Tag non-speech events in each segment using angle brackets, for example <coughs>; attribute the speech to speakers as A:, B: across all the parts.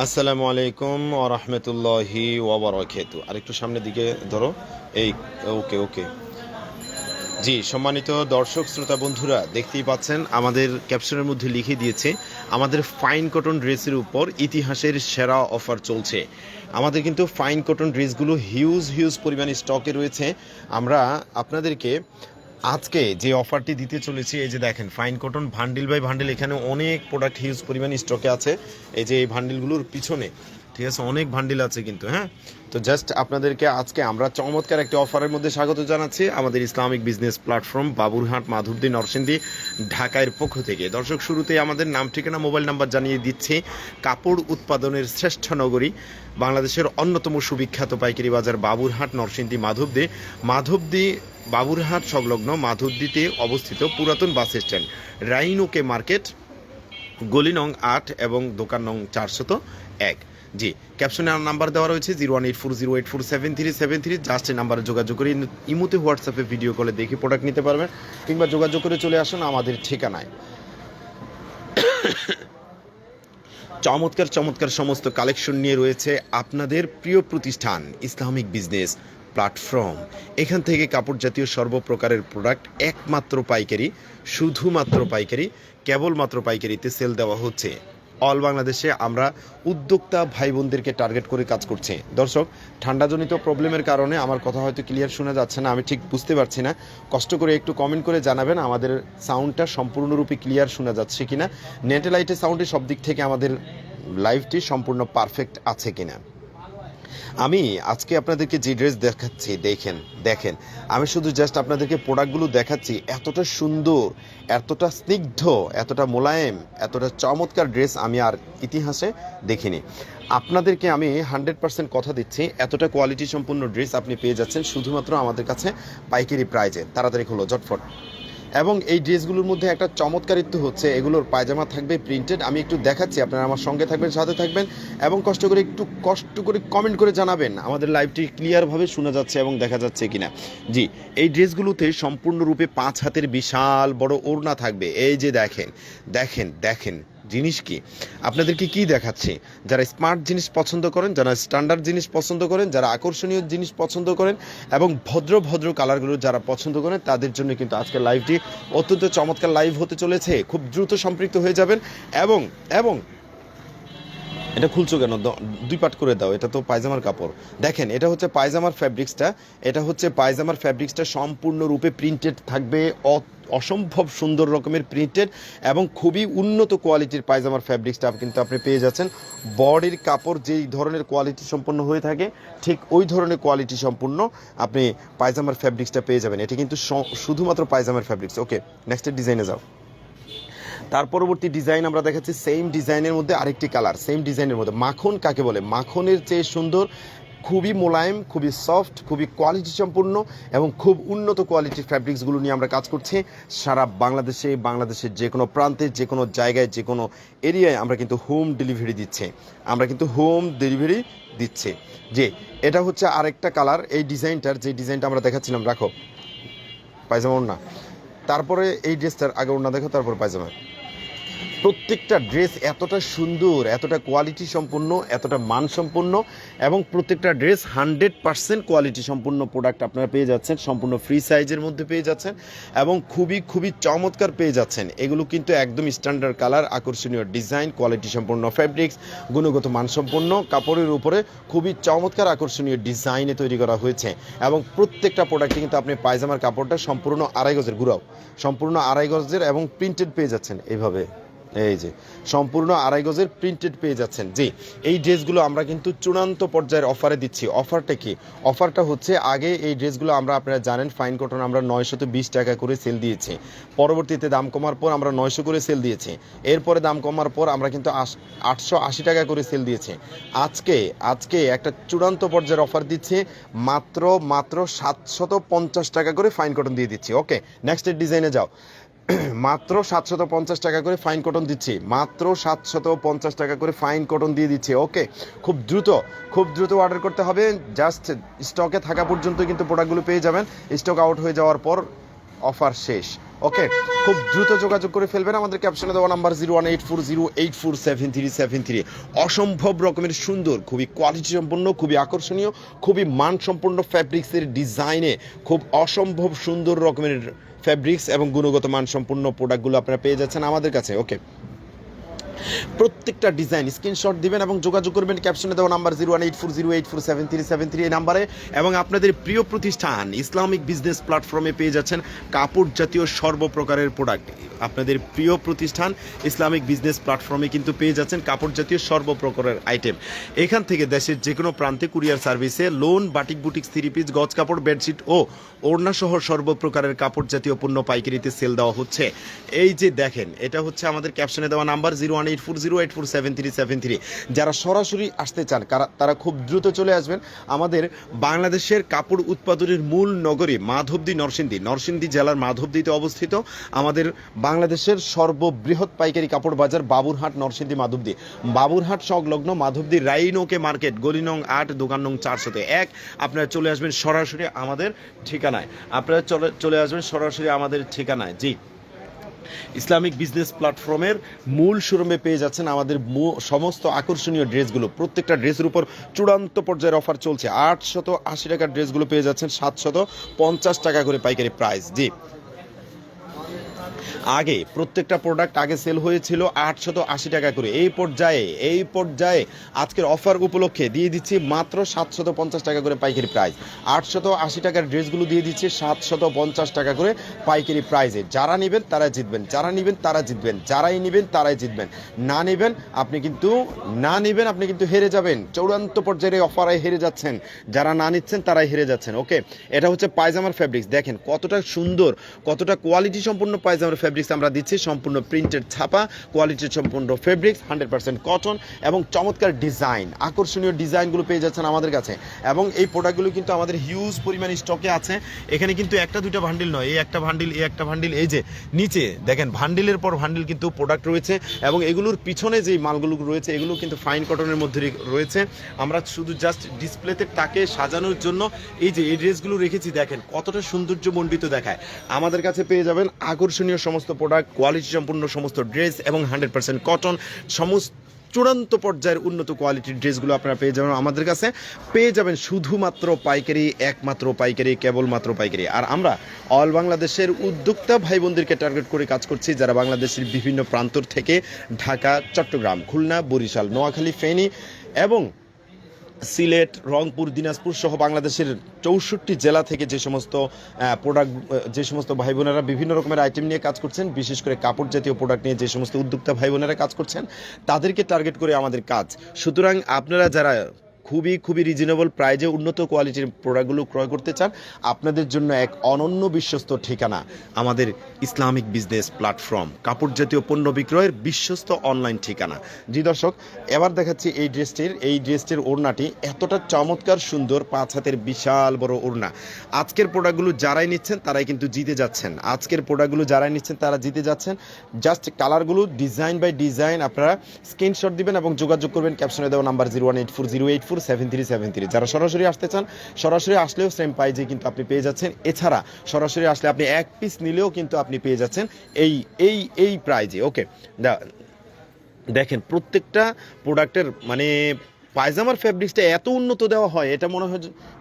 A: আসসালামু আলাইকুম আরহামতুল্লাহি ওবরাকাতু আর একটু সামনের দিকে ধরো এই ওকে ওকে জি সম্মানিত দর্শক শ্রোতা বন্ধুরা দেখতেই পাচ্ছেন আমাদের ক্যাপশনের মধ্যে লিখে দিয়েছে আমাদের ফাইন কটন ড্রেসের উপর ইতিহাসের সেরা অফার চলছে আমাদের কিন্তু ফাইন কটন ড্রেসগুলো হিউজ হিউজ পরিমাণে স্টকে রয়েছে আমরা আপনাদেরকে আজকে যে অফারটি দিতে চলেছি এই যে দেখেন fine cotton bundle by bundle এখানে অনেক প্রোডাক্ট হিউজ পরিমাণ স্টকে আছে এই যে এই ভান্ডিলগুলোর পিছনে ঠিক আছে অনেক ভান্ডিল আছে কিন্তু হ্যাঁ তো জাস্ট আপনাদেরকে আজকে আমরা চমৎকার একটি অফারের মধ্যে স্বাগত জানাচ্ছি আমাদের ইসলামিক বিজনেস প্ল্যাটফর্ম বাবুরহাট মাধুরদি নরসিংদী ঢাকার পক্ষ থেকে দর্শক শুরুতে আমাদের নাম ঠিকানা মোবাইল নাম্বার জানিয়ে দিচ্ছি কাপড় উৎপাদনের শ্রেষ্ঠ নগরী বাংলাদেশের অন্যতম সুবিখ্যাত পাইকারি বাজার বাবুরহাট নরসিংদী মাধবদি মাধবদি বাবুরহাট সংলগ্ন মাধবদীতে অবস্থিত পুরাতন বাস স্ট্যান্ড রাইনোকে মার্কেট গলি নং আট এবং দোকান নং চারশত এক জি ক্যাপশনে আমার নাম্বার দেওয়া রয়েছে zero one eight four zero eight four seven three seven three just এই নাম্বারে যোগাযোগ করে ইমুতে হোয়াটসঅ্যাপে ভিডিও কলে দেখে প্রোডাক্ট নিতে পারবেন কিংবা যোগাযোগ করে চলে আসুন আমাদের ঠিকানায় চমৎকার চমৎকার সমস্ত কালেকশন নিয়ে রয়েছে আপনাদের প্রিয় প্রতিষ্ঠান ইসলামিক বিজনেস প্ল্যাটফর্ম এখান থেকে কাপড় জাতীয় সর্বপ্রকারের প্রোডাক্ট একমাত্র পাইকারি শুধুমাত্র পাইকারি কেবলমাত্র পাইকারিতে সেল দেওয়া হচ্ছে অল বাংলাদেশে আমরা উদ্যোক্তা ভাই বোনদেরকে টার্গেট করে কাজ করছি দর্শক ঠান্ডাজনিত প্রবলেমের কারণে আমার কথা হয়তো ক্লিয়ার শোনা যাচ্ছে না আমি ঠিক বুঝতে পারছি না কষ্ট করে একটু কমেন্ট করে জানাবেন আমাদের সাউন্ডটা সম্পূর্ণরূপে ক্লিয়ার শোনা যাচ্ছে কিনা নেটেলাইটের সাউন্ডে সব দিক থেকে আমাদের লাইভটি সম্পূর্ণ পারফেক্ট আছে কিনা আমি আজকে আপনাদেরকে যে ড্রেস দেখাচ্ছি দেখেন দেখেন আমি শুধু জাস্ট আপনাদেরকে প্রোডাক্টগুলো দেখাচ্ছি এতটা সুন্দর এতটা স্নিগ্ধ এতটা মোলায়েম এতটা চমৎকার ড্রেস আমি আর ইতিহাসে দেখিনি আপনাদেরকে আমি হান্ড্রেড পার্সেন্ট কথা দিচ্ছি এতটা কোয়ালিটি সম্পূর্ণ ড্রেস আপনি পেয়ে যাচ্ছেন শুধুমাত্র আমাদের কাছে পাইকারি প্রাইজে তাড়াতাড়ি হলো জটফট এবং এই ড্রেসগুলোর মধ্যে একটা চমৎকারিত্ব হচ্ছে এগুলোর পায়জামা থাকবে প্রিন্টেড আমি একটু দেখাচ্ছি আপনারা আমার সঙ্গে থাকবেন সাথে থাকবেন এবং কষ্ট করে একটু কষ্ট করে কমেন্ট করে জানাবেন আমাদের লাইভটি ক্লিয়ারভাবে শোনা যাচ্ছে এবং দেখা যাচ্ছে কি না জি এই ড্রেসগুলোতে সম্পূর্ণরূপে পাঁচ হাতের বিশাল বড় ওড়না থাকবে এই যে দেখেন দেখেন দেখেন জিনিস কি আপনাদেরকে কি দেখাচ্ছে যারা স্মার্ট জিনিস পছন্দ করেন যারা স্ট্যান্ডার্ড জিনিস পছন্দ করেন যারা আকর্ষণীয় জিনিস পছন্দ করেন এবং ভদ্র ভদ্র কালারগুলো যারা পছন্দ করেন তাদের জন্য কিন্তু আজকের লাইভটি অত্যন্ত চমৎকার লাইভ হতে চলেছে খুব দ্রুত সম্পৃক্ত হয়ে যাবেন এবং এবং এটা খুলছো কেন দুই পাট করে দাও এটা তো পায়জামার কাপড় দেখেন এটা হচ্ছে পায়জামার ফ্যাব্রিক্সটা এটা হচ্ছে পায়জামার ফ্যাব্রিক্সটা সম্পূর্ণরূপে প্রিন্টেড থাকবে অত অসম্ভব সুন্দর রকমের প্রিন্টেড এবং খুবই উন্নত কোয়ালিটির পায়জামার ফ্যাব্রিক্সটা কিন্তু আপনি পেয়ে যাচ্ছেন বডির কাপড় যেই ধরনের কোয়ালিটি সম্পন্ন হয়ে থাকে ঠিক ওই ধরনের কোয়ালিটি সম্পূর্ণ আপনি পায়জামার ফ্যাব্রিক্সটা পেয়ে যাবেন এটি কিন্তু শুধুমাত্র পায়জামার ফ্যাব্রিক্স ওকে নেক্সটের ডিজাইনে যাও তার পরবর্তী ডিজাইন আমরা দেখাচ্ছি সেম ডিজাইনের মধ্যে আরেকটি কালার সেম ডিজাইনের মধ্যে মাখন কাকে বলে মাখনের চেয়ে সুন্দর খুবই মোলায়েম খুবই সফট খুবই কোয়ালিটি সম্পূর্ণ এবং খুব উন্নত কোয়ালিটির ফ্যাব্রিক্সগুলো নিয়ে আমরা কাজ করছি সারা বাংলাদেশে বাংলাদেশের যে কোনো প্রান্তে যে কোনো জায়গায় যে কোনো এরিয়ায় আমরা কিন্তু হোম ডেলিভারি দিচ্ছে আমরা কিন্তু হোম ডেলিভারি দিচ্ছে যে এটা হচ্ছে আরেকটা কালার এই ডিজাইনটার যে ডিজাইনটা আমরা দেখাচ্ছিলাম রাখো পায়জামা না তারপরে এই ড্রেসটার আগে ওড়না দেখো তারপর পায়জামা প্রত্যেকটা ড্রেস এতটা সুন্দর এতটা কোয়ালিটি সম্পূর্ণ এতটা মানসম্পন্ন এবং প্রত্যেকটা ড্রেস হান্ড্রেড পার্সেন্ট কোয়ালিটি সম্পূর্ণ প্রোডাক্ট আপনারা পেয়ে যাচ্ছেন সম্পূর্ণ ফ্রি সাইজের মধ্যে পেয়ে যাচ্ছেন এবং খুবই খুবই চমৎকার পেয়ে যাচ্ছেন এগুলো কিন্তু একদম স্ট্যান্ডার্ড কালার আকর্ষণীয় ডিজাইন কোয়ালিটি সম্পূর্ণ ফ্যাব্রিক্স গুণগত মানসম্পন্ন কাপড়ের উপরে খুবই চমৎকার আকর্ষণীয় ডিজাইনে তৈরি করা হয়েছে এবং প্রত্যেকটা প্রোডাক্টে কিন্তু আপনি পায়জামার কাপড়টা সম্পূর্ণ আড়াই গজের ঘুরাও সম্পূর্ণ আড়াই গজের এবং প্রিন্টেড পেয়ে যাচ্ছেন এইভাবে এই যে সম্পূর্ণ আড়াই গজের প্রিন্টেড পেয়ে যাচ্ছেন জি এই ড্রেসগুলো আমরা কিন্তু চূড়ান্ত পর্যায়ের অফারে দিচ্ছি অফারটা কি অফারটা হচ্ছে আগে এই ড্রেসগুলো আমরা আপনারা জানেন ফাইন কটন আমরা নয়শত বিশ টাকা করে সেল দিয়েছি পরবর্তীতে দাম কমার পর আমরা নয়শো করে সেল দিয়েছি এরপরে দাম কমার পর আমরা কিন্তু আটশো আশি টাকা করে সেল দিয়েছি আজকে আজকে একটা চূড়ান্ত পর্যায়ের অফার দিচ্ছে মাত্র মাত্র সাতশত পঞ্চাশ টাকা করে ফাইন কটন দিয়ে দিচ্ছি ওকে নেক্সট ডিজাইনে যাও <clears throat> মাত্র সাতশত পঞ্চাশ টাকা করে ফাইন কটন দিচ্ছি মাত্র সাতশত পঞ্চাশ টাকা করে ফাইন কটন দিয়ে দিচ্ছি ওকে খুব দ্রুত খুব দ্রুত অর্ডার করতে হবে জাস্ট স্টকে থাকা পর্যন্ত কিন্তু প্রোডাক্টগুলো পেয়ে যাবেন স্টক আউট হয়ে যাওয়ার পর অফার শেষ ওকে খুব দ্রুত যোগাযোগ করে ফেলবেন আমাদের ক্যাপশনে দেওয়া number zero one eight four zero eight four seven three seven three অসম্ভব রকমের সুন্দর খুবই কোয়ালিটি সম্পন্ন খুবই আকর্ষণীয় খুবই মানসম্পন্ন ফ্যাব্রিক্সের ডিজাইনে খুব অসম্ভব সুন্দর রকমের ফ্যাব্রিক্স এবং গুণগত মানসম্পন্ন প্রোডাক্টগুলো আপনারা পেয়ে যাচ্ছেন আমাদের কাছে ওকে প্রত্যেকটা ডিজাইন স্ক্রিনশট দিবেন এবং যোগাযোগ করবেন ক্যাপশনে দেওয়া number zero one eight four zero eight four seven three seven three এই নাম্বারে এবং আপনাদের প্রিয় প্রতিষ্ঠান ইসলামিক বিজনেস প্ল্যাটফর্মে পেয়ে যাচ্ছেন কাপড় জাতীয় সর্বপ্রকারের প্রোডাক্ট আপনাদের প্রিয় প্রতিষ্ঠান ইসলামিক বিজনেস প্ল্যাটফর্মে কিন্তু পেয়ে যাচ্ছেন কাপড় জাতীয় সর্বপ্রকারের আইটেম এখান থেকে দেশের যে কোনো প্রান্তে কুরিয়ার সার্ভিসে lawn batik boutique three piece গজ কাপড় বেডশিট ও ওড়নাসহ সর্বপ্রকারের কাপড় জাতীয় পণ্য পাইকারিতে সেল দেওয়া হচ্ছে এই যে দেখেন এটা হচ্ছে আমাদের ক্যাপশনে দেওয়া number zero one eight four zero eight four seven three seven three যারা সরাসরি আসতে চান তারা খুব দ্রুত চলে আসবেন আমাদের বাংলাদেশের কাপড় উৎপাদনের মূল নগরী মাধবদী নরসিংদী নরসিংদী জেলার মাধবদীতে অবস্থিত আমাদের বাংলাদেশের সর্ববৃহৎ পাইকারি কাপড় বাজার বাবুরহাট নরসিংদী মাধবদী বাবুরহাট সংলগ্ন মাধবদী রাইনোকে মার্কেট গলিনং আট দোকান নং চারশোতে এক আপনারা চলে আসবেন সরাসরি আমাদের ঠিকানায় আপনারা চলে চলে আসবেন সরাসরি আমাদের ঠিকানায় জি ইসলামিক বিজনেস প্ল্যাটফর্মের মূল শোরুমে পেয়ে যাচ্ছেন আমাদের সমস্ত আকর্ষণীয় ড্রেসগুলো প্রত্যেকটা ড্রেসের উপর চূড়ান্ত পর্যায়ের অফার চলছে আটশত আশি টাকার ড্রেসগুলো পেয়ে যাচ্ছেন সাতশত পঞ্চাশ টাকা করে পাইকারি প্রাইস জি আগে প্রত্যেকটা প্রোডাক্ট আগে সেল হয়েছিল আটশত আশি টাকা করে এই পর্যায়ে এই পর্যায়ে আজকের অফার উপলক্ষে দিয়ে দিচ্ছি মাত্র সাতশত পঞ্চাশ টাকা করে পাইকারি প্রাইস আটশত আশি টাকার ড্রেসগুলো দিয়ে দিচ্ছি সাতশত পঞ্চাশ টাকা করে পাইকারি প্রাইজে যারা নেবেন তারা জিতবেন যারা নেবেন তারা জিতবেন যারাই নেবেন তারাই জিতবেন না নেবেন আপনি কিন্তু না নেবেন আপনি কিন্তু হেরে যাবেন চূড়ান্ত পর্যায়ে অফারে হেরে যাচ্ছেন যারা না নিচ্ছেন তারাই হেরে যাচ্ছেন ওকে এটা হচ্ছে পায়জামার ফ্যাব্রিক্স দেখেন কতটা সুন্দর কতটা কোয়ালিটি সম্পন্ন পায়জামার ফ্যাব্রিক ফেব্রিক্স আমরা দিচ্ছি সম্পূর্ণ প্রিন্টের ছাপা কোয়ালিটি সম্পূর্ণ ফেব্রিক্স হান্ড্রেড পার্সেন্ট কটন এবং চমৎকার ডিজাইন আকর্ষণীয় ডিজাইনগুলো পেয়ে যাচ্ছেন আমাদের কাছে এবং এই প্রোডাক্টগুলো কিন্তু আমাদের হিউজ পরিমাণ স্টকে আছে এখানে কিন্তু একটা দুইটা ভান্ডিল নয় এই একটা ভান্ডিল এই একটা ভান্ডিল এই যে নিচে দেখেন ভান্ডিলের পর ভান্ডিল কিন্তু প্রোডাক্ট রয়েছে এবং এগুলোর পিছনে যে মালগুলো রয়েছে এগুলো কিন্তু ফাইন কটনের মধ্যে রয়েছে আমরা শুধু জাস্ট ডিসপ্লেতে তাকে সাজানোর জন্য এই যে এই ড্রেসগুলো রেখেছি দেখেন কতটা সৌন্দর্য মণ্ডিত দেখায় আমাদের কাছে পেয়ে যাবেন আকর্ষণীয় সমস্ত সমস্ত প্রোডাক্ট কোয়ালিটি সম্পূর্ণ সমস্ত ড্রেস এবং হান্ড্রেড পার্সেন্ট কটন সমস্ত চূড়ান্ত পর্যায়ের উন্নত কোয়ালিটির ড্রেসগুলো আপনারা পেয়ে যাবেন আমাদের কাছে পেয়ে যাবেন শুধুমাত্র পাইকারি একমাত্র পাইকারি কেবলমাত্র পাইকারি আর আমরা অল বাংলাদেশের উদ্যোক্তা ভাই বোনদেরকে টার্গেট করে কাজ করছি যারা বাংলাদেশের বিভিন্ন প্রান্তর থেকে ঢাকা চট্টগ্রাম খুলনা বরিশাল নোয়াখালী ফেনী এবং সিলেট রংপুর দিনাজপুর সহ বাংলাদেশের চৌষট্টি জেলা থেকে যে সমস্ত প্রোডাক্ট যে সমস্ত ভাই বোনেরা বিভিন্ন রকমের আইটেম নিয়ে কাজ করছেন বিশেষ করে কাপড় জাতীয় প্রোডাক্ট নিয়ে যে সমস্ত উদ্যোক্তা ভাই বোনেরা কাজ করছেন তাদেরকে টার্গেট করে আমাদের কাজ সুতরাং আপনারা যারা খুবই খুবই রিজনেবল প্রাইজে উন্নত কোয়ালিটির প্রোডাক্টগুলো ক্রয় করতে চান আপনাদের জন্য এক অনন্য বিশ্বস্ত ঠিকানা আমাদের ইসলামিক বিজনেস প্ল্যাটফর্ম কাপড় জাতীয় পণ্য বিক্রয়ের বিশ্বস্ত অনলাইন ঠিকানা জি দর্শক এবার দেখাচ্ছি এই ড্রেসটির এই ড্রেসটির ওড়নাটি এতটা চমৎকার সুন্দর পাঁচ হাতের বিশাল বড় ওড়না আজকের প্রোডাক্টগুলো যারাই নিচ্ছেন তারাই কিন্তু জিতে যাচ্ছেন আজকের প্রোডাক্টগুলো যারাই নিচ্ছেন তারা জিতে যাচ্ছেন জাস্ট কালারগুলো ডিজাইন বাই ডিজাইন আপনারা স্ক্রিনশট দিবেন এবং যোগাযোগ করবেন ক্যাপশনে দেওয়া number zero one eight four zero eight four seven three seven three যারা সরাসরি আসতে চান সরাসরি আসলেও সেম প্রাইজে কিন্তু আপনি পেয়ে যাচ্ছেন এছাড়া সরাসরি আসলে আপনি এক পিস নিলেও কিন্তু আপনি পেয়ে যাচ্ছেন এই এই এই প্রাইজে ওকে দেখেন প্রত্যেকটা প্রোডাক্টের মানে পায়জামার ফ্যাব্রিক্সটা এত উন্নত দেওয়া হয় এটা মনে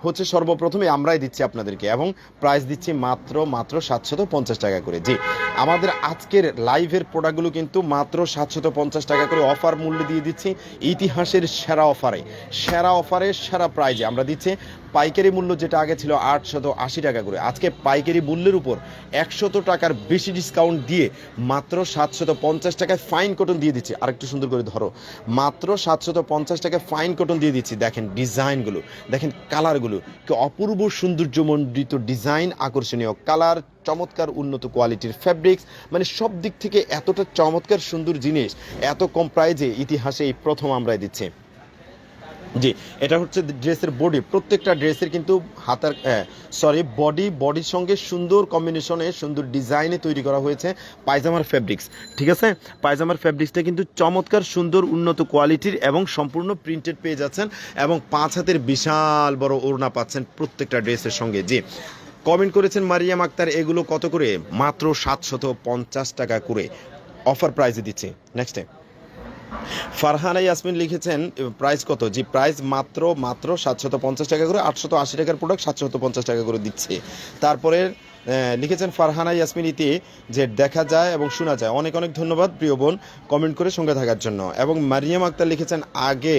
A: হচ্ছে সর্বপ্রথমে আমরাই দিচ্ছি আপনাদেরকে এবং প্রাইস দিচ্ছি মাত্র মাত্র সাতশত পঞ্চাশ টাকা করে জি আমাদের আজকের লাইভের প্রোডাক্টগুলো কিন্তু মাত্র সাতশত পঞ্চাশ টাকা করে অফার মূল্য দিয়ে দিচ্ছি ইতিহাসের সেরা অফারে সেরা অফারে সেরা প্রাইজে আমরা দিচ্ছি পাইকারি মূল্য যেটা আগে ছিল আটশত আশি টাকা করে আজকে পাইকারি মূল্যের উপর একশত টাকার বেশি ডিসকাউন্ট দিয়ে মাত্র সাতশত পঞ্চাশ টাকায় ফাইন কটন দিয়ে আর আরেকটু সুন্দর করে ধরো মাত্র সাতশত পঞ্চাশ টাকায় ফাইন কটন দিয়ে দিচ্ছি দেখেন ডিজাইনগুলো দেখেন কালারগুলো কি অপূর্ব সৌন্দর্যমণ্ডিত ডিজাইন আকর্ষণীয় কালার চমৎকার উন্নত কোয়ালিটির ফ্যাব্রিক্স মানে সব দিক থেকে এতটা চমৎকার সুন্দর জিনিস এত কম প্রাইজে ইতিহাসে এই প্রথম আমরা দিচ্ছি জি এটা হচ্ছে ড্রেসের বডি প্রত্যেকটা ড্রেসের কিন্তু হাতার সরি বডি বডির সঙ্গে সুন্দর কম্বিনেশনে সুন্দর ডিজাইনে তৈরি করা হয়েছে পায়জামার ফ্যাব্রিক্স ঠিক আছে পায়জামার ফ্যাব্রিক্সটা কিন্তু চমৎকার সুন্দর উন্নত কোয়ালিটির এবং সম্পূর্ণ প্রিন্টেড পেয়ে যাচ্ছেন এবং পাঁচ হাতের বিশাল বড় ওড়না পাচ্ছেন প্রত্যেকটা ড্রেসের সঙ্গে জি কমেন্ট করেছেন মারিয়াম আক্তার এগুলো কত করে মাত্র সাতশত পঞ্চাশ টাকা করে অফার প্রাইজে দিচ্ছে নেক্সট টাইম ফারহানা ইয়াসমিন লিখেছেন প্রাইস কত জি প্রাইস মাত্র মাত্র সাতশত পঞ্চাশ টাকা করে আটশত আশি টাকার প্রোডাক্ট সাতশত পঞ্চাশ টাকা করে দিচ্ছে তারপরে লিখেছেন ফারহানা ইয়াসমিন ইতি যে দেখা যায় এবং শোনা যায় অনেক অনেক ধন্যবাদ প্রিয় বোন কমেন্ট করে সঙ্গে থাকার জন্য এবং মারিয়াম আক্তার লিখেছেন আগে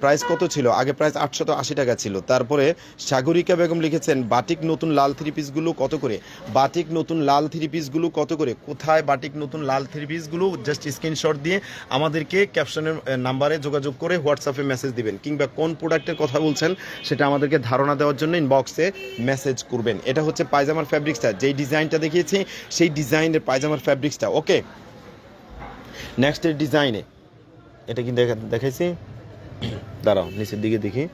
A: প্রাইস কত ছিল আগে প্রাইস আটশত আশি টাকা ছিল তারপরে সাগরিকা বেগম লিখেছেন বাটিক নতুন লাল থ্রি পিসগুলো কত করে বাটিক নতুন লাল থ্রি পিসগুলো কত করে কোথায় বাটিক নতুন লাল থ্রি পিসগুলো জাস্ট স্ক্রিনশট দিয়ে আমাদেরকে ক্যাপশনের নাম্বারে যোগাযোগ করে হোয়াটসঅ্যাপে মেসেজ দিবেন কিংবা কোন প্রোডাক্টের কথা বলছেন সেটা আমাদেরকে ধারণা দেওয়ার জন্য ইনবক্সে মেসেজ করবেন এটা হচ্ছে পায়জামার ফ্যাব ফ্যাব্রিক্সটা যেই ডিজাইনটা দেখিয়েছি সেই ডিজাইনের পায়জামার ফ্যাব্রিক্সটা ওকে নেক্সটের ডিজাইনে এটা কিন্তু দেখা দেখাইছি দাঁড়াও নিচের দিকে দেখি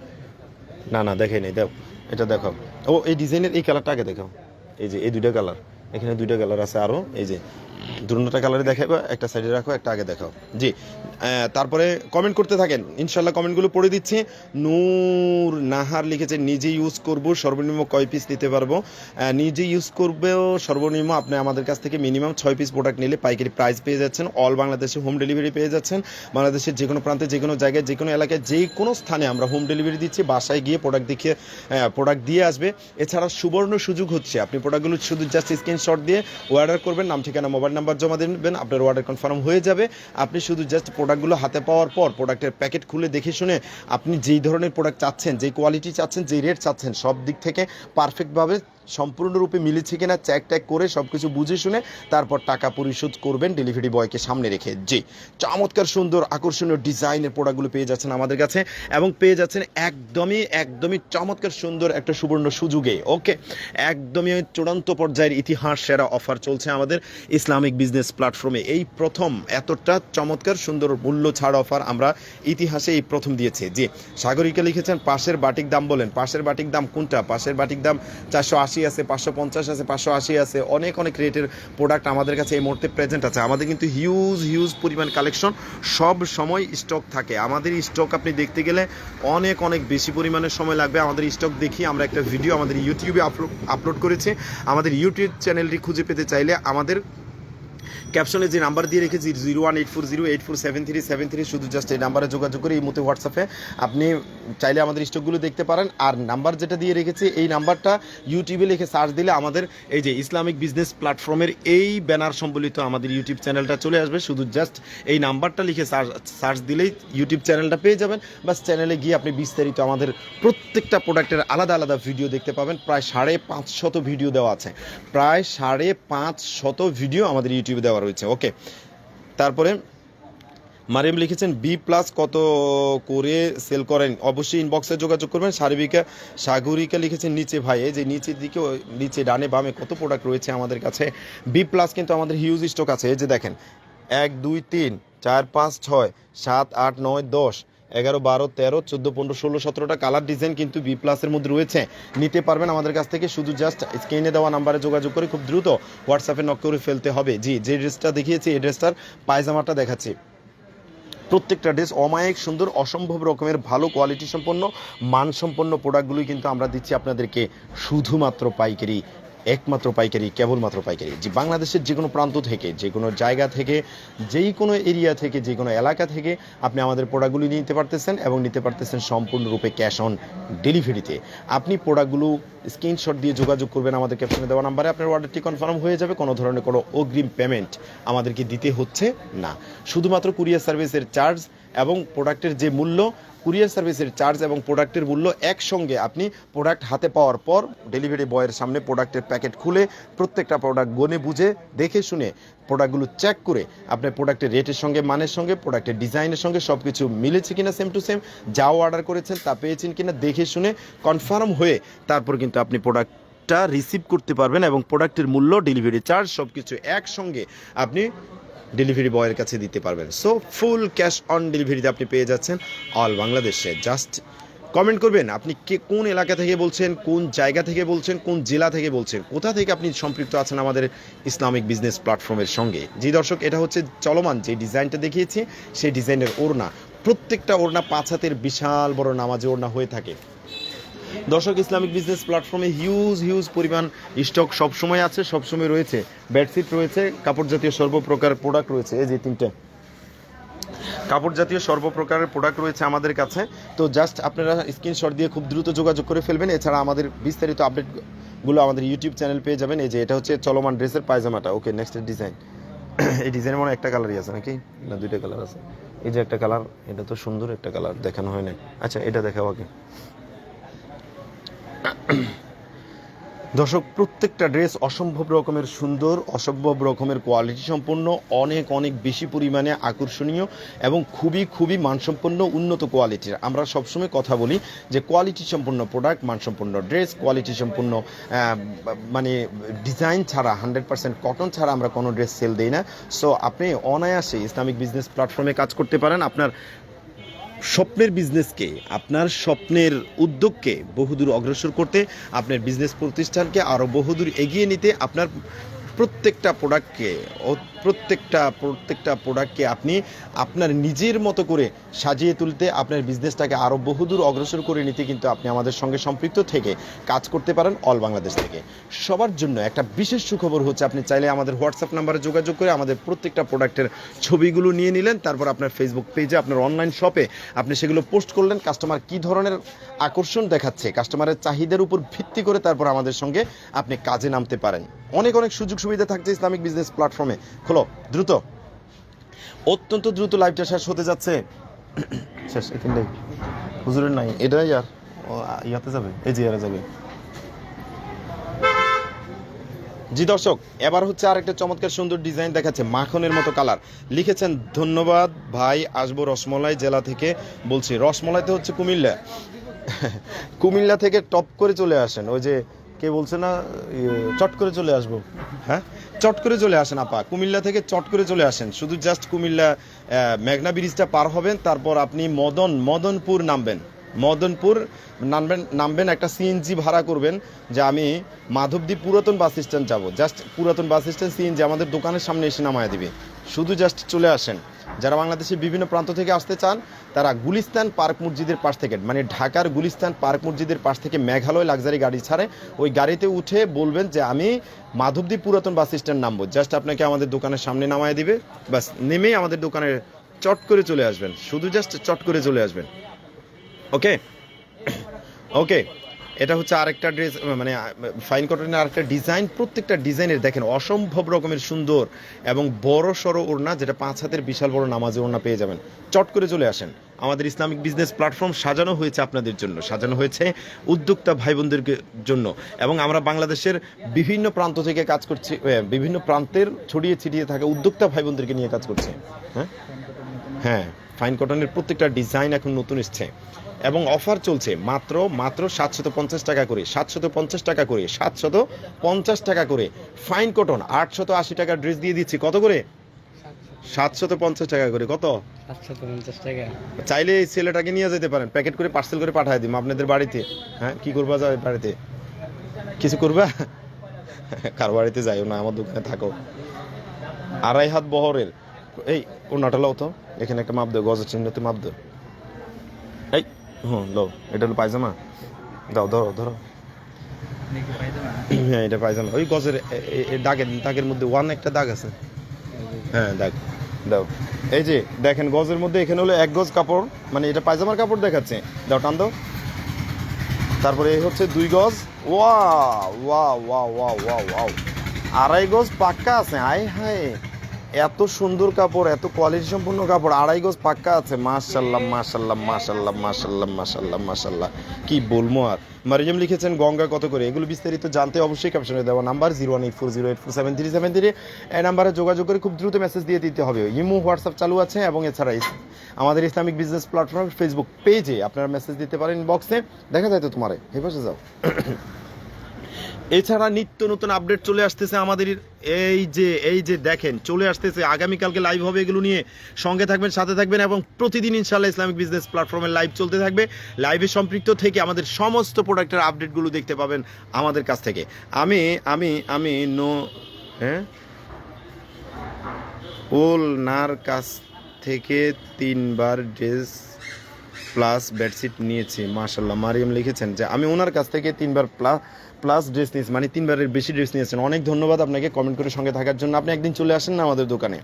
A: না না দেখে নেই দেখো এটা দেখো ও এই ডিজাইনের এই কালারটা আগে দেখো এই যে এই দুইটা কালার এখানে দুইটা কালার আছে আরও এই যে দুটা কালারে দেখাবো একটা সাইডে রাখো একটা আগে দেখাও জি তারপরে কমেন্ট করতে থাকেন ইনশাল্লাহ কমেন্টগুলো পড়ে দিচ্ছি নূর নাহার লিখেছে নিজে ইউজ করব সর্বনিম্ন কয় পিস নিতে পারবো নিজে ইউজ করবেও সর্বনিম্ন আপনি আমাদের কাছ থেকে মিনিমাম ছয় পিস প্রোডাক্ট নিলে পাইকারি প্রাইস পেয়ে যাচ্ছেন অল বাংলাদেশে হোম ডেলিভারি পেয়ে যাচ্ছেন বাংলাদেশের যে কোনো প্রান্তে যে কোনো জায়গায় যে কোনো এলাকায় যে কোনো স্থানে আমরা হোম ডেলিভারি দিচ্ছি বাসায় গিয়ে প্রোডাক্ট দেখিয়ে প্রোডাক্ট দিয়ে আসবে এছাড়া সুবর্ণ সুযোগ হচ্ছে আপনি প্রোডাক্টগুলো শুধু জাস্ট স্ক্রিন স্ক্রিনশট দিয়ে অর্ডার করবেন নাম ঠিকানা মোবাইল নাম্বার জমা দেবেন আপনার অর্ডার কনফার্ম হয়ে যাবে আপনি শুধু জাস্ট প্রোডাক্টগুলো হাতে পাওয়ার পর প্রোডাক্টের প্যাকেট খুলে দেখে শুনে আপনি যেই ধরনের প্রোডাক্ট চাচ্ছেন যেই কোয়ালিটি চাচ্ছেন যেই রেট চাচ্ছেন সব দিক থেকে পারফেক্টভাবে সম্পূর্ণরূপে মিলেছে কিনা চ্যাক ট্যাক করে সব কিছু বুঝে শুনে তারপর টাকা পরিশোধ করবেন ডেলিভারি বয়কে সামনে রেখে জি চমৎকার সুন্দর আকর্ষণীয় ডিজাইনের প্রোডাক্টগুলো পেয়ে যাচ্ছেন আমাদের কাছে এবং পেয়ে যাচ্ছেন একদমই একদমই চমৎকার সুন্দর একটা সুবর্ণ সুযোগে ওকে একদমই চূড়ান্ত পর্যায়ের ইতিহাস সেরা অফার চলছে আমাদের ইসলামিক বিজনেস প্ল্যাটফর্মে এই প্রথম এতটা চমৎকার সুন্দর মূল্য ছাড় অফার আমরা ইতিহাসে এই প্রথম দিয়েছি জি সাগরিকা লিখেছেন পাশের বাটিক দাম বলেন পাশের বাটিক দাম কোনটা পাশের বাটিক দাম চারশো আশি আশি আছে পাঁচশো পঞ্চাশ আছে পাঁচশো আশি আছে অনেক অনেক রেটের প্রোডাক্ট আমাদের কাছে এই মুহূর্তে প্রেজেন্ট আছে আমাদের কিন্তু হিউজ হিউজ পরিমাণ কালেকশন সব সময় স্টক থাকে আমাদের স্টক আপনি দেখতে গেলে অনেক অনেক বেশি পরিমাণে সময় লাগবে আমাদের স্টক দেখি আমরা একটা ভিডিও আমাদের ইউটিউবে আপলোড আপলোড করেছি আমাদের ইউটিউব চ্যানেলটি খুঁজে পেতে চাইলে আমাদের ক্যাপশনে যে নাম্বার দিয়ে রেখেছি zero one eight four zero eight four seven three seven three শুধু জাস্ট এই নাম্বারে যোগাযোগ করে এই মুহূর্তে হোয়াটসঅ্যাপে আপনি চাইলে আমাদের স্টকগুলো দেখতে পারেন আর নাম্বার যেটা দিয়ে রেখেছি এই নাম্বারটা ইউটিউবে লিখে সার্চ দিলে আমাদের এই যে ইসলামিক বিজনেস প্ল্যাটফর্মের এই ব্যানার সম্বলিত আমাদের ইউটিউব চ্যানেলটা চলে আসবে শুধু জাস্ট এই নাম্বারটা লিখে সার্চ সার্চ দিলেই ইউটিউব চ্যানেলটা পেয়ে যাবেন বাস চ্যানেলে গিয়ে আপনি বিস্তারিত আমাদের প্রত্যেকটা প্রোডাক্টের আলাদা আলাদা ভিডিও দেখতে পাবেন প্রায় সাড়ে পাঁচশত ভিডিও দেওয়া আছে প্রায় সাড়ে পাঁচশত ভিডিও আমাদের ইউটিউবে দেওয়া দেওয়া রয়েছে ওকে তারপরে মারিম লিখেছেন বি প্লাস কত করে সেল করেন অবশ্যই ইনবক্সে যোগাযোগ করবেন সার্বিকা সাগরিকা লিখেছেন নিচে ভাই এই যে নিচের দিকে নিচে ডানে বামে কত প্রোডাক্ট রয়েছে আমাদের কাছে বি প্লাস কিন্তু আমাদের হিউজ স্টক আছে এই যে দেখেন এক দুই তিন চার পাঁচ ছয় সাত আট নয় দশ এগারো বারো তেরো চোদ্দো পনেরো ষোলো সতেরোটা কালার ডিজাইন কিন্তু বি প্লাসের মধ্যে রয়েছে নিতে পারবেন আমাদের কাছ থেকে শুধু জাস্ট স্ক্রিনে দেওয়া নাম্বারে যোগাযোগ করে খুব দ্রুত হোয়াটসঅ্যাপে নক করে ফেলতে হবে জি যে ড্রেসটা দেখিয়েছি এই ড্রেসটার পায়জামাটা দেখাচ্ছি প্রত্যেকটা ড্রেস অমায়িক সুন্দর অসম্ভব রকমের ভালো কোয়ালিটি সম্পন্ন মানসম্পন্ন প্রোডাক্টগুলোই কিন্তু আমরা দিচ্ছি আপনাদেরকে শুধুমাত্র পাইকারি একমাত্র পাইকারি কেবলমাত্র পাইকারি যে বাংলাদেশের যে কোনো প্রান্ত থেকে যে কোনো জায়গা থেকে যেই কোনো এরিয়া থেকে যে কোনো এলাকা থেকে আপনি আমাদের প্রোডাক্টগুলি নিতে পারতেছেন এবং নিতে পারতেছেন সম্পূর্ণরূপে ক্যাশ অন ডেলিভারিতে আপনি প্রোডাক্টগুলো স্ক্রিনশট দিয়ে যোগাযোগ করবেন আমাদের ক্যাপশনে দেওয়া নাম্বারে আপনার অর্ডারটি কনফার্ম হয়ে যাবে কোনো ধরনের কোনো অগ্রিম পেমেন্ট আমাদেরকে দিতে হচ্ছে না শুধুমাত্র কুরিয়ার সার্ভিসের চার্জ এবং প্রোডাক্টের যে মূল্য কুরিয়ার সার্ভিসের চার্জ এবং প্রোডাক্টের মূল্য একসঙ্গে আপনি প্রোডাক্ট হাতে পাওয়ার পর ডেলিভারি বয়ের সামনে প্রোডাক্টের প্যাকেট খুলে প্রত্যেকটা প্রোডাক্ট গনে বুঝে দেখে শুনে প্রোডাক্টগুলো চেক করে আপনার প্রোডাক্টের রেটের সঙ্গে মানের সঙ্গে প্রোডাক্টের ডিজাইনের সঙ্গে সব কিছু মিলেছে কিনা সেম টু সেম যাও অর্ডার করেছেন তা পেয়েছেন কিনা দেখে শুনে কনফার্ম হয়ে তারপর কিন্তু আপনি প্রোডাক্ট টা রিসিভ করতে পারবেন এবং প্রোডাক্টের মূল্য ডেলিভারি চার্জ সব কিছু একসঙ্গে আপনি ডেলিভারি বয়ের কাছে দিতে পারবেন সো ফুল ক্যাশ অন ডেলিভারিতে আপনি পেয়ে যাচ্ছেন অল বাংলাদেশে জাস্ট কমেন্ট করবেন আপনি কে কোন এলাকা থেকে বলছেন কোন জায়গা থেকে বলছেন কোন জেলা থেকে বলছেন কোথা থেকে আপনি সম্পৃক্ত আছেন আমাদের ইসলামিক বিজনেস প্ল্যাটফর্মের সঙ্গে যে দর্শক এটা হচ্ছে চলমান যে ডিজাইনটা দেখিয়েছি সেই ডিজাইনের ওড়না প্রত্যেকটা ওড়না পাঁচ হাতের বিশাল বড় নামাজে ওড়না হয়ে থাকে দর্শক ইসলামিক বিজনেস প্ল্যাটফর্মে হিউজ হিউজ পরিমাণ স্টক সবসময় আছে সবসময় রয়েছে বেডশিট রয়েছে কাপড় জাতীয় সর্বপ্রকার প্রোডাক্ট রয়েছে এই যে তিনটে কাপড় জাতীয় সর্বপ্রকারের প্রোডাক্ট রয়েছে আমাদের কাছে তো জাস্ট আপনারা স্ক্রিনশট দিয়ে খুব দ্রুত যোগাযোগ করে ফেলবেন এছাড়া আমাদের বিস্তারিত আপডেটগুলো আমাদের ইউটিউব চ্যানেল পেয়ে যাবেন এই যে এটা হচ্ছে চলমান ড্রেসের পায়জামাটা ওকে নেক্সট ডিজাইন এই ডিজাইনের মনে একটা কালারই আছে নাকি না দুইটা কালার আছে এই যে একটা কালার এটা তো সুন্দর একটা কালার দেখানো হয় নাই আচ্ছা এটা দেখাও আগে দর্শক প্রত্যেকটা ড্রেস অসম্ভব রকমের সুন্দর অসম্ভব রকমের কোয়ালিটি সম্পন্ন অনেক অনেক বেশি পরিমাণে আকর্ষণীয় এবং খুবই খুবই মানসম্পন্ন উন্নত কোয়ালিটির আমরা সবসময় কথা বলি যে কোয়ালিটি সম্পন্ন প্রোডাক্ট মানসম্পন্ন ড্রেস কোয়ালিটি সম্পন্ন মানে ডিজাইন ছাড়া হান্ড্রেড পার্সেন্ট কটন ছাড়া আমরা কোনো ড্রেস সেল দিই না সো আপনি অনায়াসে ইসলামিক বিজনেস প্ল্যাটফর্মে কাজ করতে পারেন আপনার স্বপ্নের বিজনেসকে আপনার স্বপ্নের উদ্যোগকে বহুদূর অগ্রসর করতে আপনার বিজনেস প্রতিষ্ঠানকে আরও বহুদূর এগিয়ে নিতে আপনার প্রত্যেকটা প্রোডাক্টকে প্রত্যেকটা প্রত্যেকটা প্রোডাক্টকে আপনি আপনার নিজের মতো করে সাজিয়ে তুলতে আপনার বিজনেসটাকে আরও বহুদূর অগ্রসর করে নিতে কিন্তু আপনি আমাদের সঙ্গে সম্পৃক্ত থেকে কাজ করতে পারেন অল বাংলাদেশ থেকে সবার জন্য একটা বিশেষ সুখবর হচ্ছে আপনি চাইলে আমাদের হোয়াটসঅ্যাপ নাম্বারে যোগাযোগ করে আমাদের প্রত্যেকটা প্রোডাক্টের ছবিগুলো নিয়ে নিলেন তারপর আপনার ফেসবুক পেজে আপনার অনলাইন শপে আপনি সেগুলো পোস্ট করলেন কাস্টমার কি ধরনের আকর্ষণ দেখাচ্ছে কাস্টমারের চাহিদার উপর ভিত্তি করে তারপর আমাদের সঙ্গে আপনি কাজে নামতে পারেন অনেক অনেক সুযোগ সুবিধা থাকছে ইসলামিক বিজনেস প্ল্যাটফর্মে খোলো দ্রুত অত্যন্ত দ্রুত লাইভটা শেষ হতে যাচ্ছে <coughs> শেষ এখানটাই হুজুরের নাই এটাই আর ইয়াতে যাবে এই যে যাবে জি দর্শক এবার হচ্ছে আর একটা চমৎকার সুন্দর ডিজাইন দেখাচ্ছে মাখনের মতো কালার লিখেছেন ধন্যবাদ ভাই আসবো রসমলাই জেলা থেকে বলছি রসমলাইতে হচ্ছে কুমিল্লা <laughs> কুমিল্লা থেকে টপ করে চলে আসেন ওই যে কে বলছে না ইয়ে, চট করে চলে আসব হ্যাঁ চট করে চলে আসেন আপা কুমিল্লা থেকে চট করে চলে আসেন শুধু জাস্ট কুমিল্লা মেঘনা ব্রিজটা পার হবেন তারপর আপনি মদন মদনপুর নামবেন মদনপুর নামবেন নামবেন একটা সিএনজি ভাড়া করবেন যে আমি মাধবদী পুরাতন বাস স্ট্যান্ড যাবো জাস্ট পুরাতন বাস স্ট্যান্ড সিএনজি আমাদের দোকানের সামনে এসে নামায় দিবে শুধু জাস্ট চলে আসেন যারা বাংলাদেশের বিভিন্ন প্রান্ত থেকে আসতে চান তারা গুলিস্তান পার্ক মসজিদের পাশ থেকে মানে ঢাকার গুলিস্তান পার্ক মসজিদের পাশ থেকে মেঘালয় লাক্সারি গাড়ি ছাড়ে ওই গাড়িতে উঠে বলবেন যে আমি মাধবদ্বীপ পুরাতন বাস স্ট্যান্ড নামবো জাস্ট আপনাকে আমাদের দোকানের সামনে নামায় দিবে ব্যাস নেমেই আমাদের দোকানের চট করে চলে আসবেন শুধু জাস্ট চট করে চলে আসবেন ওকে ওকে এটা হচ্ছে আরেকটা ড্রেস মানে ফাইন কটনের আরেকটা ডিজাইন প্রত্যেকটা ডিজাইনের দেখেন অসম্ভব রকমের সুন্দর এবং বড় সড়ো ওড়না যেটা পাঁচ হাতের বিশাল বড় নামাজে ওড়না পেয়ে যাবেন চট করে চলে আসেন আমাদের ইসলামিক বিজনেস প্ল্যাটফর্ম সাজানো হয়েছে আপনাদের জন্য সাজানো হয়েছে উদ্যোক্তা ভাই বোনদের জন্য এবং আমরা বাংলাদেশের বিভিন্ন প্রান্ত থেকে কাজ করছি বিভিন্ন প্রান্তের ছড়িয়ে ছিটিয়ে থাকা উদ্যোক্তা ভাই বোনদেরকে নিয়ে কাজ করছে হ্যাঁ হ্যাঁ ফাইন কটনের প্রত্যেকটা ডিজাইন এখন নতুন এসছে এবং অফার চলছে মাত্র মাত্র সাতশত পঞ্চাশ টাকা করে সাতশত পঞ্চাশ টাকা করে সাতশত পঞ্চাশ টাকা করে ফাইন কটন আটশত আশি টাকা ড্রেস দিয়ে দিচ্ছি কত করে সাতশত পঞ্চাশ টাকা করে কত পঞ্চাশ টাকা চাইলে এই ছেলেটাকে নিয়ে যেতে পারেন প্যাকেট করে পার্সেল করে পাঠিয়ে দিম আপনাদের বাড়িতে হ্যাঁ কি করবা যাবে বাড়িতে কিছু করবা কার বাড়িতে যাইও না আমার দোকানে থাকো আড়াই হাত বহরের এই ওনাটা লও তো এখানে একটা মাপ দেয় গজের চিহ্নতে মাপ দেয় হুম দাও এটা হলো পায়জামা দাও ধরো ধরো হ্যাঁ এটা পায়জামা ওই গজের দাগের দাগের মধ্যে ওয়ান একটা দাগ আছে হ্যাঁ দাগ দাও এই যে দেখেন গজের মধ্যে এখানে হলো এক গজ কাপড় মানে এটা পায়জামার কাপড় দেখাচ্ছে দাও টান দাও তারপরে এই হচ্ছে দুই গজ ওয়া ওয়া ওয়া ওয়া ওয়া ওয়া আড়াই গজ পাক্কা আছে হাই হায় এত সুন্দর কাপড় এত কোয়ালিটি সম্পূর্ণ কাপড় আড়াই গজ পাক্কা আছে মাশাল্লাহ মাশাল্লাহ মাশাল্লাহ মাশাল্লাহ মাশাল্লাহ মাশাল্লাহ কি বলবো আর মারিজম লিখেছেন গঙ্গা কত করে এগুলো বিস্তারিত জানতে অবশ্যই ক্যাপশনে দেওয়া number zero one eight four zero eight four seven three seven three এই নাম্বারে যোগাযোগ করে খুব দ্রুত মেসেজ দিয়ে দিতে হবে ইমো হোয়াটসঅ্যাপ চালু আছে এবং এছাড়া আমাদের ইসলামিক বিজনেস প্ল্যাটফর্ম ফেসবুক পেজে আপনারা মেসেজ দিতে পারেন বক্সে দেখা যায় তো তোমার এই পাশে যাও এছাড়া নিত্য নতুন আপডেট চলে আসতেছে আমাদের এই যে এই যে দেখেন চলে আসতেছে আগামীকালকে লাইভ হবে এগুলো নিয়ে সঙ্গে থাকবেন সাথে থাকবেন এবং প্রতিদিন ইনশাল্লাহ ইসলামিক বিজনেস প্ল্যাটফর্মের লাইভ চলতে থাকবে লাইভে সম্পৃক্ত থেকে আমাদের সমস্ত প্রোডাক্টের আপডেটগুলো দেখতে পাবেন আমাদের কাছ থেকে আমি আমি আমি নো হ্যাঁ ওলনার কাছ থেকে তিনবার ড্রেস প্লাস বেডশিট নিয়েছি মার্শাল্লাহ মারিয়াম লিখেছেন যে আমি ওনার কাছ থেকে তিনবার প্লাস প্লাস ড্রেস নিয়েছেন মানে তিনবারের বেশি ড্রেস নিয়েছেন অনেক ধন্যবাদ আপনাকে কমেন্ট করে সঙ্গে থাকার জন্য আপনি একদিন চলে আসেন না আমাদের দোকানে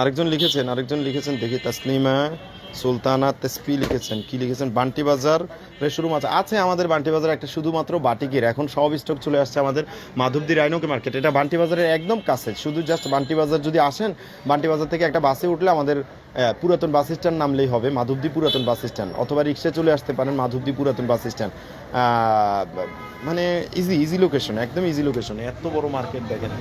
A: আরেকজন লিখেছেন আরেকজন লিখেছেন দেখি তাসলিমা সুলতানা তেসপি লিখেছেন কি লিখেছেন বান্টি বাজার শুরু আছে আছে আমাদের বান্টি বাজার একটা শুধুমাত্র বাটিকের এখন সব স্টক চলে আসছে আমাদের মাধবদী রায়নকি মার্কেট এটা বান্টি বাজারের একদম কাছে শুধু জাস্ট বান্টি বাজার যদি আসেন বান্টি বাজার থেকে একটা বাসে উঠলে আমাদের পুরাতন বাস স্ট্যান্ড নামলেই হবে মাধবদী পুরাতন বাস স্ট্যান্ড অথবা রিক্সা চলে আসতে পারেন মাধবদী পুরাতন বাস স্ট্যান্ড মানে ইজি ইজি লোকেশন একদম ইজি লোকেশন এত বড় মার্কেট দেখেন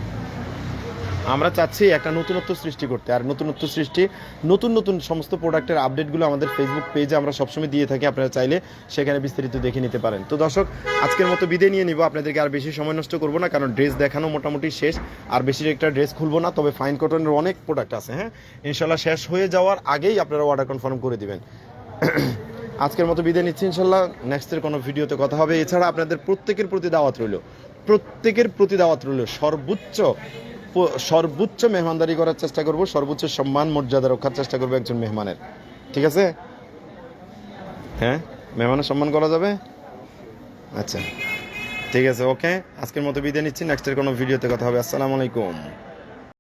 A: আমরা চাচ্ছি একটা নতুনত্ব সৃষ্টি করতে আর নতুনত্ব সৃষ্টি নতুন নতুন সমস্ত প্রোডাক্টের আপডেটগুলো আমাদের ফেসবুক পেজে আমরা সবসময় দিয়ে থাকি আপনারা চাইলে সেখানে বিস্তারিত দেখে নিতে পারেন তো দর্শক আজকের মতো বিদায় নিয়ে নিব আপনাদেরকে আর বেশি সময় নষ্ট করবো না কারণ ড্রেস দেখানো মোটামুটি শেষ আর বেশি একটা ড্রেস খুলবো না তবে ফাইন কটনের অনেক প্রোডাক্ট আছে হ্যাঁ ইনশাল্লাহ শেষ হয়ে যাওয়ার আগেই আপনারা অর্ডার কনফার্ম করে দেবেন <coughs> আজকের মতো বিদায় নিচ্ছি ইনশাল্লাহ নেক্সটের কোনো ভিডিওতে কথা হবে এছাড়া আপনাদের প্রত্যেকের প্রতি দাওয়াত রইল প্রত্যেকের প্রতি দাওয়াত রইল সর্বোচ্চ সর্বোচ্চ মেহমানদারি করার চেষ্টা করব সর্বোচ্চ সম্মান মর্যাদা রক্ষার চেষ্টা করবো একজন মেহমানের ঠিক আছে হ্যাঁ মেহমানের সম্মান করা যাবে আচ্ছা ঠিক আছে ওকে আজকের মতো বিদায় নিচ্ছি নেক্সটের কোনো ভিডিওতে কথা হবে আসসালামু আলাইকুম